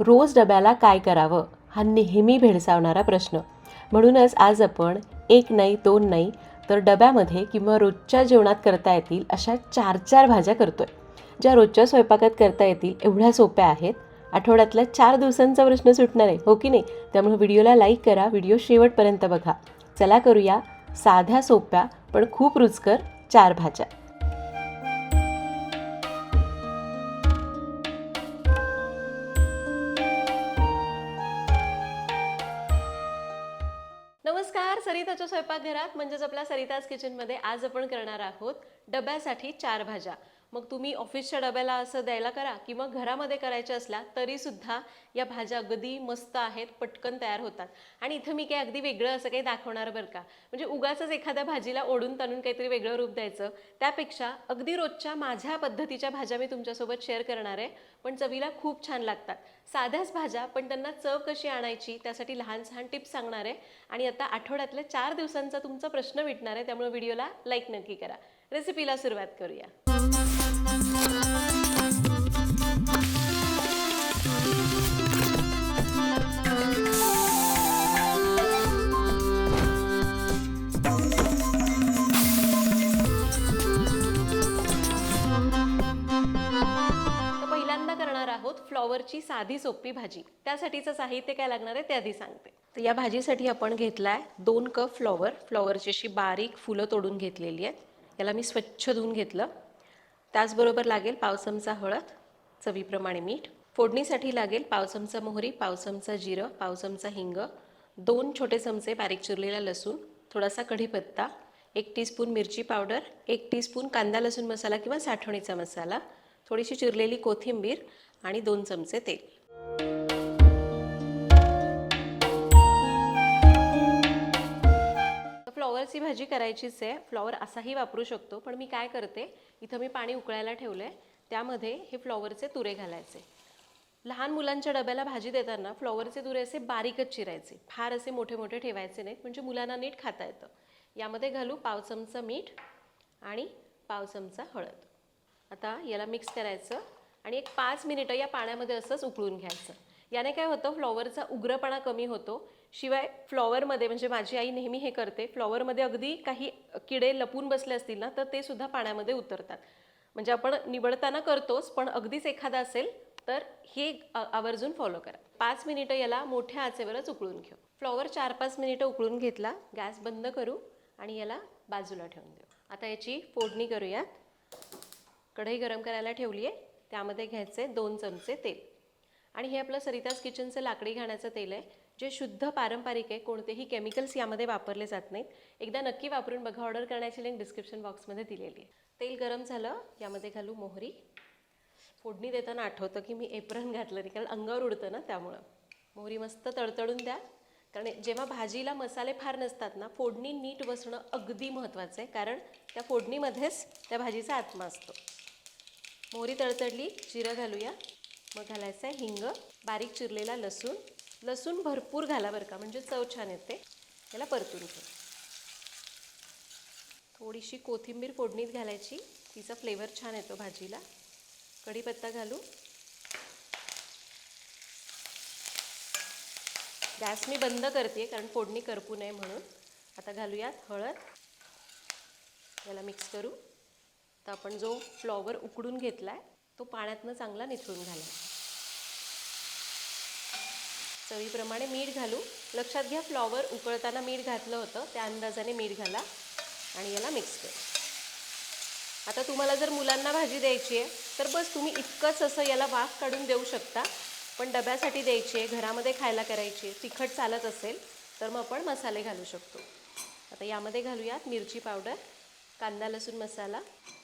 रोज डब्याला काय करावं हा नेहमी भेडसावणारा प्रश्न. म्हणूनच आज आपण एक नाही दोन नाही तर डब्यामध्ये किंवा रोजच्या जेवणात करता येतील अशा चार चार भाज्या करतोय. ज्या रोजच्या स्वयंपाकात करता येतील एवढ्या सोप्या आहेत. आठवड्यातल्या चार दिवसांचा प्रश्न सुटणार आहे हो की नाही? त्यामुळे व्हिडिओला लाईक करा व्हिडिओ शेवटपर्यंत बघा. चला करूया साध्या सोप्या पण खूप रुचकर चार भाज्या. नमस्कार सरिताच्या स्वयंपाकघरात म्हणजेच आपल्या सरिताज किचनमध्ये आज आपण करणार आहोत डब्यासाठी चार भाज्या. मग तुम्ही ऑफिसच्या डब्याला असं द्यायला करा किंवा घरामध्ये करायच्या असल्या तरीसुद्धा या भाज्या अगदी मस्त आहेत पटकन तयार होतात. आणि इथं मी काही अगदी वेगळं असं काही दाखवणार बरं का? म्हणजे उगाचच एखाद्या भाजीला ओढून ताणून काहीतरी वेगळं रूप द्यायचं. त्यापेक्षा अगदी रोजच्या माझ्या पद्धतीच्या भाज्या मी तुमच्यासोबत शेअर करणार आहे पण चवीला खूप छान लागतात. साध्याच भाज्या पण त्यांना चव कशी आणायची त्यासाठी लहान सहान टिप्स सांगणार आहे. आणि आता आठवड्यातल्या चार दिवसांचा तुमचा प्रश्न मिटणार आहे त्यामुळे व्हिडिओला लाईक नक्की करा. रेसिपीला सुरुवात करूया. पहिल्यांदा करणार आहोत फ्लॉवरची साधी सोपी भाजी. त्यासाठीचं साहित्य काय लागणार आहे ते आधी सांगते. तर या भाजीसाठी आपण घेतलाय दोन कप फ्लॉवर. फ्लॉवरची अशी बारीक फुलं तोडून घेतलेली आहेत. याला मी स्वच्छ धुवून घेतलं. त्याचबरोबर लागेल पाव चमचा हळद चवीप्रमाणे मीठ. फोडणीसाठी लागेल पाव चमचा मोहरी पाव चमचा जिरं पाव चमचा हिंग दोन छोटे चमचे बारीक चिरलेला लसूण थोडासा कढीपत्ता एक टीस्पून मिरची पावडर एक टीस्पून कांदा लसूण मसाला किंवा साठवणीचा मसाला थोडीशी चिरलेली कोथिंबीर आणि दोन चमचे तेल. फ्लॉवरची भाजी करायचीच आहे. फ्लॉवर असाही वापरू शकतो पण मी काय करते इथं मी पाणी उकळायला ठेवलं आहे त्यामध्ये हे फ्लॉवरचे तुरे घालायचे. लहान मुलांच्या डब्याला भाजी देताना फ्लॉवरचे तुरे असे बारीकच चिरायचे. फार असे मोठे मोठे ठेवायचे नाहीत म्हणजे मुलांना नीट खाता येतं. यामध्ये घालू पाव चमचा मीठ आणि पाव चमचा हळद. आता याला मिक्स करायचं आणि एक पाच मिनिटं या पाण्यामध्ये असंच उकळून घ्यायचं. याने काय होतं फ्लॉवरचा उग्रपणा कमी होतो शिवाय फ्लॉवरमध्ये म्हणजे माझी आई नेहमी हे करते फ्लॉवरमध्ये अगदी काही किडे लपून बसले असतील ना तर ते सुद्धा पाण्यामध्ये उतरतात. म्हणजे आपण निवडताना करतोच पण अगदीच एखादा असेल तर हे आवर्जून फॉलो करा. पाच मिनिटं याला मोठ्या आचेवरच उकळून घेऊ. फ्लॉवर चार पाच मिनिटं उकळून घेतला गॅस बंद करू आणि याला बाजूला ठेवून देऊ. आता याची फोडणी करूयात. कढई गरम करायला ठेवली आहे त्यामध्ये घ्यायचे दोन चमचे तेल. आणि हे आपलं सरिताज किचनचं लाकडी घाण्याचं तेल आहे. जे शुद्ध पारंपरिक आहे कोणतेही केमिकल्स यामध्ये वापरले जात नाहीत. एकदा नक्की वापरून बघा ऑर्डर करण्याची लिंक डिस्क्रिप्शन बॉक्समध्ये दिलेली आहे. तेल गरम झालं यामध्ये घालू मोहरी. फोडणी देताना आठवतं की मी एप्रन घातलं नाही कारण अंगावर उडतं ना त्यामुळं. मोहरी मस्त तडतडून द्या. कारण जेव्हा भाजीला मसाले फार नसतात ना फोडणी नीट बसणं अगदी महत्त्वाचं आहे कारण त्या फोडणीमध्येच त्या भाजीचा आत्मा असतो. मोहरी तडतडली जिरं घालूया. मग घालायचं आहे हिंग बारीक चिरलेला लसूण. लसूण भरपूर घाला बरं का म्हणजे चव छान येते. याला परतून घेऊ थोडीशी कोथिंबीर फोडणीत घालायची तिचा फ्लेवर छान येतो भाजीला. कढीपत्ता घालू. गॅस मी बंद करते कारण फोडणी करपू नये म्हणून. आता घालूयात हळद. याला मिक्स करू. तर आपण जो फ्लॉवर उकडून घेतला आहे तो पाण्यातनं चांगला निथळून घालायचा. चवीप्रमाणे मीठ घालू. लक्षात घ्या फ्लॉवर उकळताना मीठ घातलं होतं त्या अंदाजाने मीठ घाला आणि याला मिक्स करू. आता तुम्हाला जर मुलांना भाजी द्यायची आहे तर बस तुम्ही इतकंच असं याला वाफ काढून देऊ शकता. पण डब्यासाठी द्यायची आहे घरामध्ये खायला करायची आहे तिखट चालत असेल तर मग आपण मसाले घालू शकतो. आता यामध्ये घालूयात मिरची पावडर कांदा लसूण मसाला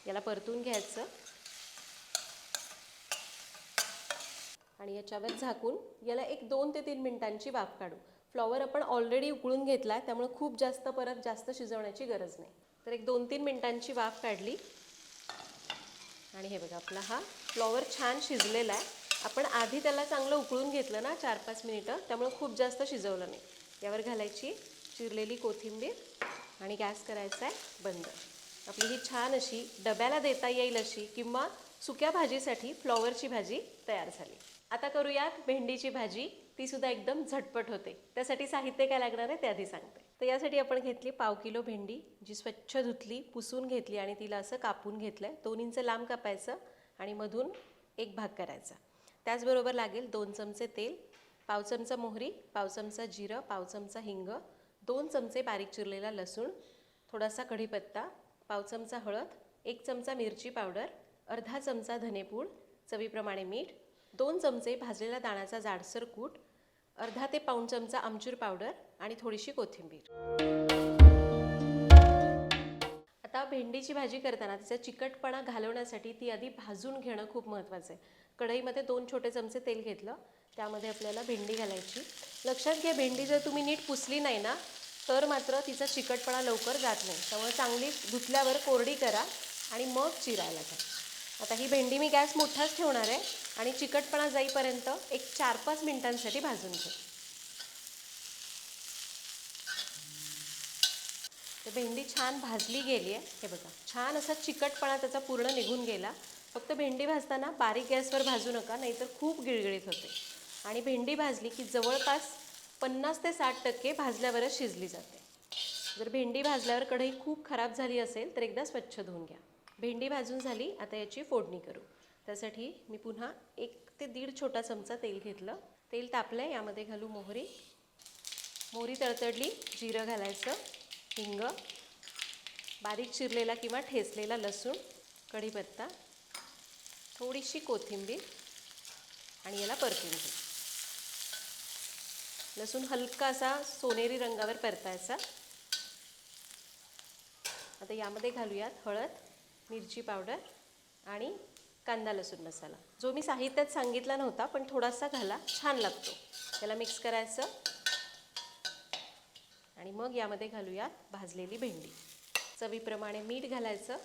याला परतून घ्यायचं. आणि याच्यावर झाकून याला एक दोन ते तीन मिनिटांची वाफ काढू. फ्लॉवर आपण ऑलरेडी उकळून घेतला आहे त्यामुळे खूप जास्त परत जास्त शिजवण्याची गरज नाही. तर एक दोन तीन मिनिटांची वाफ काढली. आणि हे बघा आपला हा फ्लॉवर छान शिजलेला आहे. आपण आधी त्याला चांगलं उकळून घेतलं ना चार पाच मिनिटं त्यामुळे खूप जास्त शिजवलं नाही. यावर घालायची चिरलेली कोथिंबीर आणि गॅस करायचा आहे बंद. आपली ही छान अशी डब्याला देता येईल अशी किंवा सुक्या भाजीसाठी फ्लॉवरची भाजी तयार झाली. आता करूयात भेंडीची भाजी. ती सुद्धा एकदम झटपट होते. त्यासाठी साहित्य काय लागणार आहे ते आधी सांगते. तर यासाठी आपण घेतली पाव किलो भेंडी जी स्वच्छ धुतली पुसून घेतली आणि तिला असं कापून घेतलंय. दोन इंच लांब कापायचं आणि मधून एक भाग करायचा. त्याचबरोबर लागेल दोन चमचे तेल पाव चमचा मोहरी पाव चमचा जिरं पाव चमचा हिंग दोन चमचे बारीक चिरलेला लसूण थोडासा कढीपत्ता पाव चमचा हळद एक चमचा मिरची पावडर अर्धा चमचा धनेपूड चवीप्रमाणे मीठ दोन चमचे भाजलेला दाण्याचा जाडसर कूट अर्धा ते पाऊण चमचा आमचूर पावडर आणि थोडीशी कोथिंबीर. आता भेंडीची भाजी करताना तिचा चिकटपणा घालवण्यासाठी ती आधी भाजून घेणं खूप महत्त्वाचं आहे. कढईमध्ये दोन छोटे चमचे तेल घेतलं त्यामध्ये आपल्याला भेंडी घालायची. लक्षात घ्या भेंडी जर तुम्ही नीट पुसली नाही ना तर मात्र तिचा चिकटपणा लवकर जात नाही. त्यामुळे चांगली धुतल्यावर कोरडी करा आणि मग चिरायला घ्या. आता ही भेंडी मी गॅस मोठाच ठेवणार आहे. आणि चिकटपणा जाईपर्यंत एक चार पाच मिनिटांसाठी भाजून घे. तर भेंडी छान भाजली गेली आहे हे बघा छान असा चिकटपणा त्याचा पूर्ण निघून गेला. फक्त भेंडी भाजताना बारीक गॅसवर भाजू नका नाहीतर खूप गिळगिळीत होते. आणि भेंडी भाजली की जवळपास पन्नास ते साठ टक्के भाजल्यावरच शिजली जाते. जर भेंडी भाजल्यावर कढई खूप खराब झाली असेल तर एकदा स्वच्छ धुवून घ्या. भेंडी भाजून झाली आता याची फोडणी करू. त्यासाठी मी पुन्हा एक ते दीड छोटा चमचा तेल घेतलं. तेल तापलं आहे यामध्ये घालू मोहरी. मोहरी तडतडली जिरं घालायचं हिंग बारीक चिरलेला किंवा ठेचलेला लसूण कढीपत्ता थोडीशी कोथिंबीर आणि याला परतून घे. लसूण हलका असा सोनेरी रंगावर परतायचा. आता यामध्ये घालूयात हळद मिरची पावडर आणि कांदा लसूण मसाला. जो मी साहित्यात सांगितला नव्हता पण थोडासा घाला छान लागतो. त्याला मिक्स करायचं. आणि मग यामध्ये घालूयात भाजलेली भेंडी. चवीप्रमाणे मीठ घालायचं.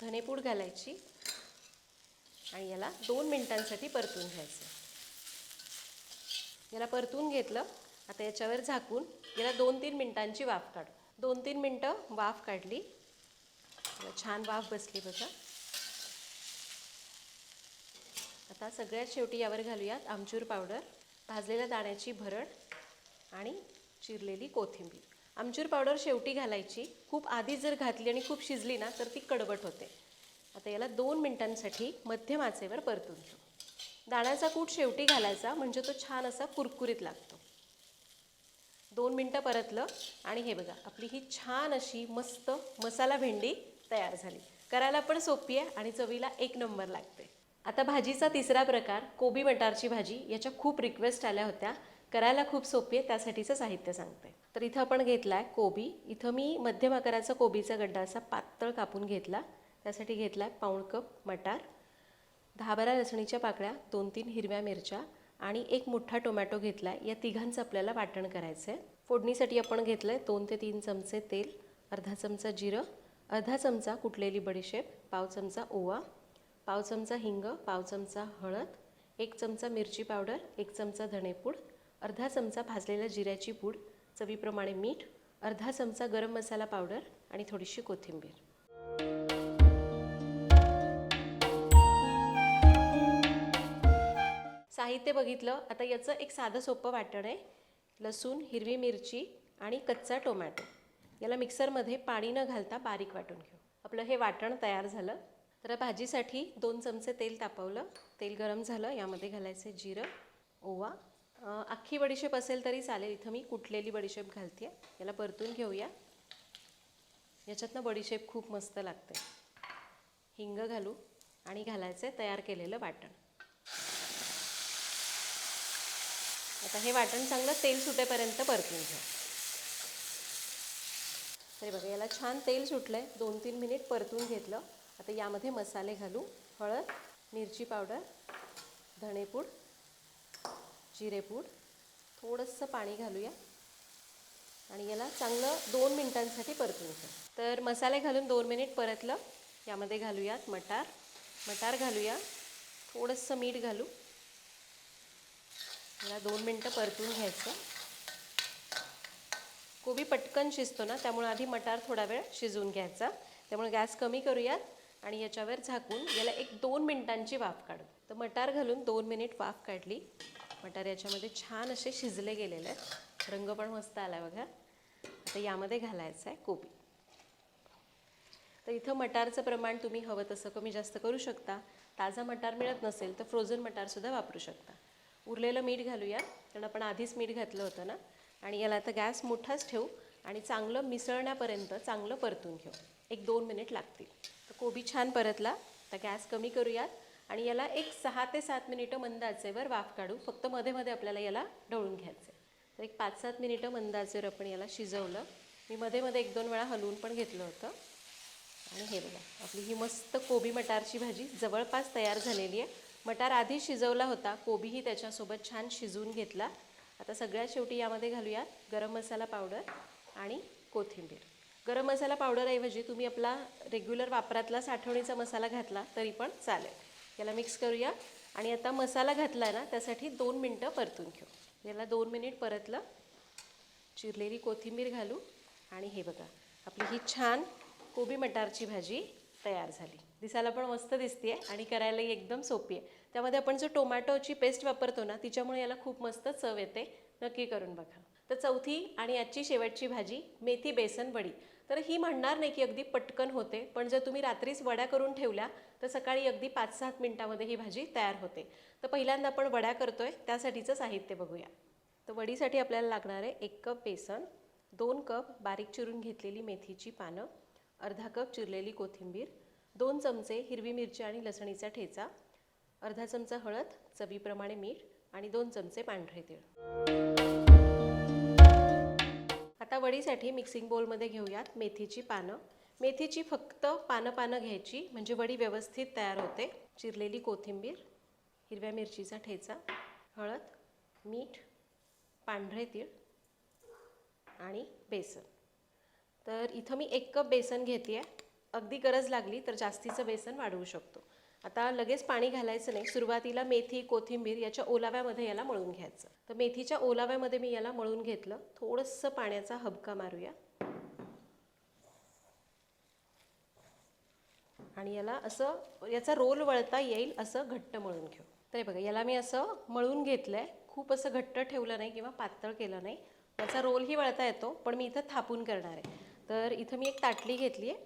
धनेपूड घालायची. आणि याला दोन मिनटांसाठी परतून घ्यायचं. याला परतून घेतलं. आता याच्यावर झाकून याला दोन तीन मिनटांची वाफ काढू. दोन तीन मिनटं वाफ काढली. छान वाफ बसली बघा. आता सगळ्यात शेवटी यावर घालूयात आमचूर पावडर भाजलेल्या दाण्याची भरड आणि चिरलेली कोथिंबीर. आमचूर पावडर शेवटी घालायची. खूप आधी जर घातली आणि खूप शिजली ना तर ती कडवट होते. आता याला दोन मिनटांसाठी मध्यम आचेवर परतून घेऊ. दाण्याचा कूट शेवटी घालायचा म्हणजे तो छान असा कुरकुरीत लागतो. दोन मिनटं परतलं आणि हे बघा आपली ही छान अशी मस्त मसाला भेंडी तयार झाली. करायला पण सोपी आहे आणि चवीला एक नंबर लागते. आता भाजीचा तिसरा प्रकार कोबी मटारची भाजी याच्या खूप रिक्वेस्ट आल्या होत्या. करायला खूप सोपी आहे त्यासाठीचं साहित्य सांगते. तर इथं आपण घेतला आहे कोबी. इथं मी मध्यम आकाराचा कोबीचा गड्डा असा पातळ कापून घेतला. त्यासाठी घेतला आहे पाऊण कप मटार दहा बारा लसणीच्या पाकळ्या दोन तीन हिरव्या मिरच्या आणि एक मोठा टोमॅटो घेतला आहे या तिघांचं आपल्याला वाटण करायचं आहे फोडणीसाठी आपण घेतलं आहे दोन ते तीन चमचे तेल अर्धा चमचा जिरं अर्धा चमचा कुटलेली बडीशेप पाव चमचा ओवा पाव चमचा हिंग पाव चमचा हळद एक चमचा मिरची पावडर एक चमचा धणेपूड अर्धा चमचा भाजलेल्या जिऱ्याची पूड चवीप्रमाणे मीठ अर्धा चमचा गरम मसाला पावडर आणि थोडीशी कोथिंबीर. साहित्य बघितलं आता याचं एक साधं सोपं वाटण आहे. लसूण हिरवी मिरची आणि कच्चा टोमॅटो. याला मिक्सरमध्ये पाणी न घालता बारीक वाटून घेऊ. आपलं हे वाटण तयार झालं. तर भाजीसाठी दोन चमचे तेल तापवलं. तेल गरम झालं. यामध्ये घालायचं जिरं ओवा. अख्खी बडीशेप असेल तरी चालेल. इथं मी कुटलेली बडीशेप घालते याला परतून घेऊया. याच्यातनं बडीशेप खूप मस्त लागते हिंग घालू आणि घालायचं तयार केलेलं वाटण. आता हे वाटण चांगलं तेल सुटेपर्यंत परतून घ्या. तरी बघा याला छान तेल सुटलं आहे दोन तीन मिनिट परतून घेतलं. आता यामध्ये मसाले घालू हळद मिरची पावडर धणेपूड जिरेपूड थोडंसं पाणी घालूया. आणि याला चांगलं दोन मिनिटांसाठी परतून घ्या. तर मसाले घालून दोन मिनिट परतलं. यामध्ये घालूयात मटार. मटार घालूया. थोडंसं मीठ घालू. याला दोन मिनटं परतून घ्यायचं. कोबी पटकन शिजतो ना त्यामुळे आधी मटार थोडा वेळ शिजवून घ्यायचा. त्यामुळे गॅस कमी करूयात. आणि याच्यावर झाकून याला एक दोन मिनिटांची वाफ काढू. तर मटार घालून दोन मिनिट वाफ काढली. मटार याच्यामध्ये छान असे शिजले गेलेले आहेत. रंग पण मस्त आला बघा. आता यामध्ये घालायचं आहे कोबी. तर इथं मटारचं प्रमाण तुम्ही हवं तसं कमी जास्त करू शकता. ताजा मटार मिळत नसेल तर फ्रोझन मटारसुद्धा वापरू शकता. उरलेलं मीठ घालूया. कारण आपण आधीच मीठ घातलं होतं ना. आणि याला आता गॅस मोठाच ठेवू आणि चांगलं मिसळण्यापर्यंत चांगलं परतून घेऊ. एक दोन मिनिट लागतील. कोबी छान परतला. आता गॅस कमी करूयात आणि याला एक सहा ते सात मिनिटं मंद आचेवर वाफ काढू फक्त मध्ये मध्ये आपल्याला याला ढवळून घ्यायचं आहे तर एक पाच सात मिनिटं मंद आचेवर आपण याला शिजवलं. मी मध्ये मध्ये एक दोन वेळा हलवून पण घेतलं होतं. आणि हे बघा आपली ही मस्त कोबी मटारची भाजी जवळपास तयार झालेली आहे. मटार आधी शिजवला होता कोबीही त्याच्यासोबत छान शिजवून घेतला. आता सगळ्यात शेवटी यामध्ये घालूयात गरम मसाला पावडर आणि कोथिंबीर. गरम मसाला पावडरऐवजी तुम्ही आपला रेग्युलर वापरातला साठवणीचा मसाला घातला तरी पण चालेल. याला मिक्स करूया आणि आता मसाला घातला ना त्यासाठी दोन मिनटं परतून घेऊ. याला दोन मिनिट परतलं चिरलेली कोथिंबीर घालू आणि हे बघा आपली ही छान कोबी मटारची भाजी तयार झाली. दिसायला पण मस्त दिसते आहे आणि करायलाही एकदम सोपी आहे. त्यामध्ये आपण जो टोमॅटोची पेस्ट वापरतो ना तिच्यामुळे याला खूप मस्त चव येते. नक्की करून बघा. तर चौथी आणि आजची शेवटची भाजी मेथी बेसन वडी. तर ही म्हणणार नाही की अगदी पटकन होते पण जर तुम्ही रात्रीच वड्या करून ठेवल्या तर सकाळी अगदी पाच सात मिनिटामध्ये ही भाजी तयार होते. तर पहिल्यांदा आपण वड्या करतोय त्यासाठीचं साहित्य बघूया. तर वडीसाठी आपल्याला लागणार आहे एक कप बेसन दोन कप बारीक चिरून घेतलेली मेथीची पानं अर्धा कप चिरलेली कोथिंबीर दोन चमचे हिरवी मिरची आणि लसणीचा ठेचा अर्धा चमचा हळद चवीप्रमाणे मीठ आणि दोन चमचे पांढरे तीळ. आता वडीसाठी मिक्सिंग बोलमध्ये घेऊयात मेथीची पानं. मेथीची फक्त पानं पानं घ्यायची म्हणजे वडी व्यवस्थित तयार होते. चिरलेली कोथिंबीर हिरव्या मिरचीचा ठेचा हळद मीठ पांढरे तीळ आणि बेसन. तर इथं मी एक कप बेसन घेते आहे अगदी गरज लागली तर जास्तीचं बेसन वाढवू शकतो. आता लगेच पाणी घालायचं नाही. सुरुवातीला मेथी कोथिंबीर याच्या ओलाव्यामध्ये याला मळून घ्यायचं. तर मेथीच्या ओलाव्यामध्ये मी याला मळून घेतलं. थोडंसं पाण्याचा हबका मारूया. आणि याला असं याचा रोल वळता येईल असं घट्ट मळून घेऊ. तर हे बघा याला मी असं मळून घेतलं आहे खूप असं घट्ट ठेवलं नाही किंवा पातळ केलं नाही. याचा रोलही वळता येतो पण मी इथं थापून करणार आहे. तर इथं मी एक ताटली घेतली आहे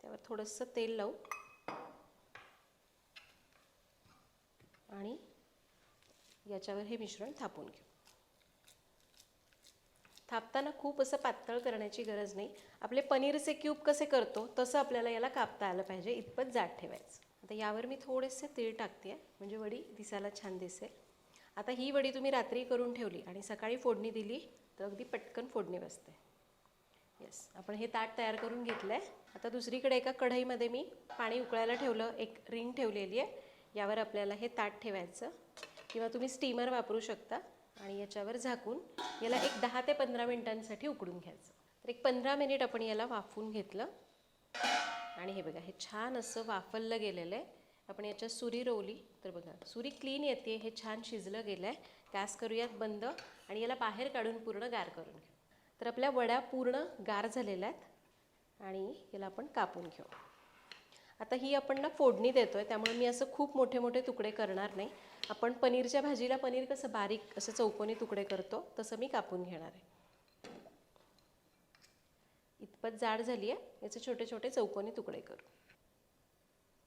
त्यावर थोडंसं तेल लावू. आणि याच्यावर हे मिश्रण थापून घेऊ. थापताना खूप असं पातळ करण्याची गरज नाही. आपले पनीरचे क्यूब कसे करतो तसं आपल्याला याला कापता आलं पाहिजे. इतपत जाड ठेवायचं. आता यावर मी थोडेसे तीळ टाकते म्हणजे वडी दिसायला छान दिसेल. आता ही वडी तुम्ही रात्री करून ठेवली आणि सकाळी फोडणी दिली तर अगदी पटकन फोडणी बसते. येस आपण हे ताट तयार करून घेतलं आहे आता दुसरीकडे एका कढईमध्ये मी पाणी उकळायला ठेवलं. एक रिंग ठेवलेली आहे. यावर आपल्याला हे ताट ठेवायचं. किंवा तुम्ही स्टीमर वापरू शकता आणि याच्यावर झाकून याला एक दहा ते पंधरा मिनिटांसाठी उकडून घ्यायचं. तर एक पंधरा मिनिट आपण याला वाफवून घेतलं. आणि हे बघा हे छान असं वाफललं गेलेलं आहे. आपण याच्यात सुरी रोवली. तर बघा सुरी क्लीन येते हे छान शिजलं गेलं आहे गॅस करूयात बंद आणि याला बाहेर काढून पूर्ण गार करून घेऊ. तर आपल्या वड्या पूर्ण गार झालेल्या आहेत. आणि याला आपण कापून घेऊ. आता ही आपण ना फोडणी देतो आहे त्यामुळे मी असं खूप मोठे मोठे तुकडे करणार नाही. आपण पनीरच्या भाजीला पनीर कसं बारीक असं चौकोनी तुकडे करतो तसं मी कापून घेणार आहे. इतपत जाड झाली आहे याचे छोटे छोटे चौकोनी तुकडे करू.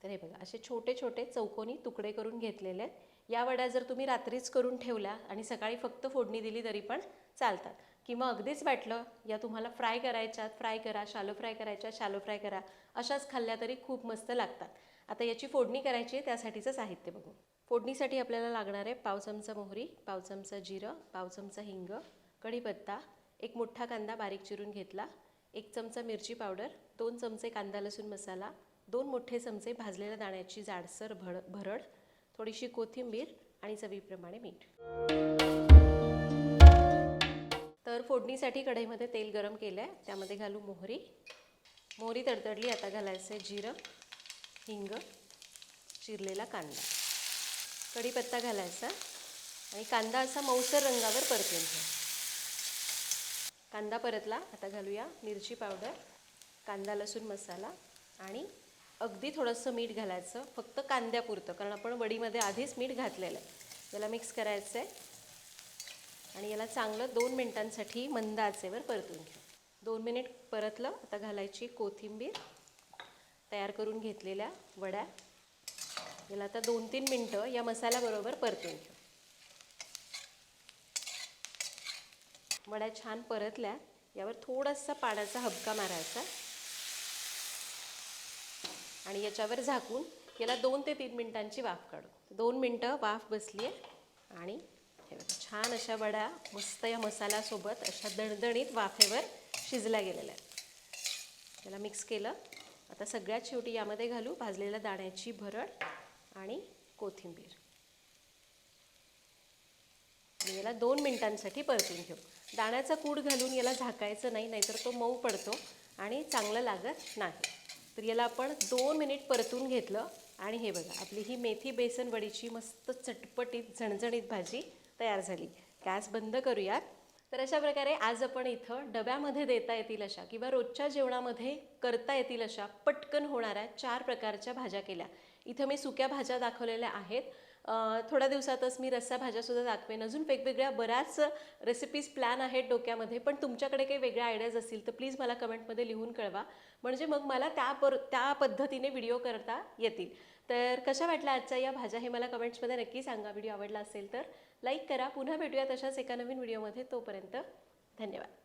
तर हे बघा असे छोटे छोटे चौकोनी तुकडे करून घेतलेले आहेत. या वड्या जर तुम्ही रात्रीच करून ठेवल्या आणि सकाळी फक्त फोडणी दिली तरी पण चालतात. किंवा अगदीच वाटलं या तुम्हाला फ्राय करायच्यात फ्राय करा शालो फ्राय करायच्या शालो फ्राय करा अशाच खाल्ल्या तरी खूप मस्त लागतात. आता याची फोडणी करायची आहे त्यासाठीचं साहित्य बघू. फोडणीसाठी आपल्याला लागणार आहे पाव चमचा मोहरी पाव चमचा जिरं पाव चमचा हिंग कढीपत्ता एक मोठा कांदा बारीक चिरून घेतला एक चमचा मिरची पावडर दोन चमचे कांदा लसूण मसाला दोन मोठे चमचे भाजलेल्या दाण्याची जाडसर भड भरड थोडीशी कोथिंबीर आणि चवीप्रमाणे मीठ. तर फोडणीसाठी कढईमध्ये तेल गरम केलं आहे त्यामध्ये घालू मोहरी. मोहरी तडतडली आता घालायचं आहे जिरं हिंग चिरलेला कांदा. कढीपत्ता घालायचा आणि कांदा असा मऊसर रंगावर परतून घ्या. कांदा परतला आता घालूया मिरची पावडर कांदा लसूण मसाला आणि अगदी थोडंसं मीठ घालायचं. फक्त कांद्यापुरतं कारण आपण वडीमध्ये आधीच मीठ घातलेलं आहे. याला मिक्स करायचं आहे आणि याला चांगलं दोन मिनिटांसाठी मंद आचेवर परतून घेऊ दोन मिनिट परतलं आता घालायची कोथिंबीर तयार करून घेतलेल्या वड्या. याला आता दोन तीन मिनटं या मसाल्याबरोबर परतून घेऊ वड्या छान परतल्या यावर थोडासा पाण्याचा हबका मारायचा. आणि याच्यावर झाकून याला दोन ते तीन मिनटांची वाफ काढू. दोन मिनटं वाफ बसली आहे आणि हे बघा छान अशा वड्या मस्त या मसाल्यासोबत अशा दणदणीत वाफेवर शिजल्या गेलेल्या आहेत. त्याला मिक्स केलं. आता सगळ्यात शेवटी यामध्ये घालू भाजलेल्या दाण्याची भरड आणि कोथिंबीर. याला दोन मिनिटांसाठी परतून घेऊ. दाण्याचा कूड घालून याला झाकायचं नाही नाहीतर तो मऊ पडतो आणि चांगलं लागत नाही. तर याला आपण दोन मिनिट परतून घेतलं आणि हे बघा आपली ही मेथी बेसन वडीची मस्त चटपटीत झणझणीत भाजी तयार झाली. गॅस बंद करूयात. तर अशा प्रकारे आज आपण इथं डब्यामध्ये देता येतील अशा किंवा रोजच्या जेवणामध्ये करता येतील अशा पटकन होणाऱ्या चार प्रकारच्या भाज्या केल्या. इथं मी सुक्या भाज्या दाखवलेल्या आहेत. थोड्या दिवसातच मी रस्सा भाज्यासुद्धा दाखवेन. अजून वेगवेगळ्या बऱ्याच रेसिपीज प्लॅन आहेत डोक्यामध्ये पण तुमच्याकडे काही वेगळ्या आयडियाज असतील तर प्लीज मला कमेंटमध्ये लिहून कळवा. म्हणजे मग मला त्या पर त्या पद्धतीने व्हिडिओ करता येतील. तर कशा वाटल्या आजच्या या भाज्या हे मला कमेंट्समध्ये नक्की सांगा. व्हिडिओ आवडला असेल तर. लाईक करा. पुन्हा भेटूया तशाच एका नवीन व्हिडिओमध्ये. तोपर्यंत धन्यवाद.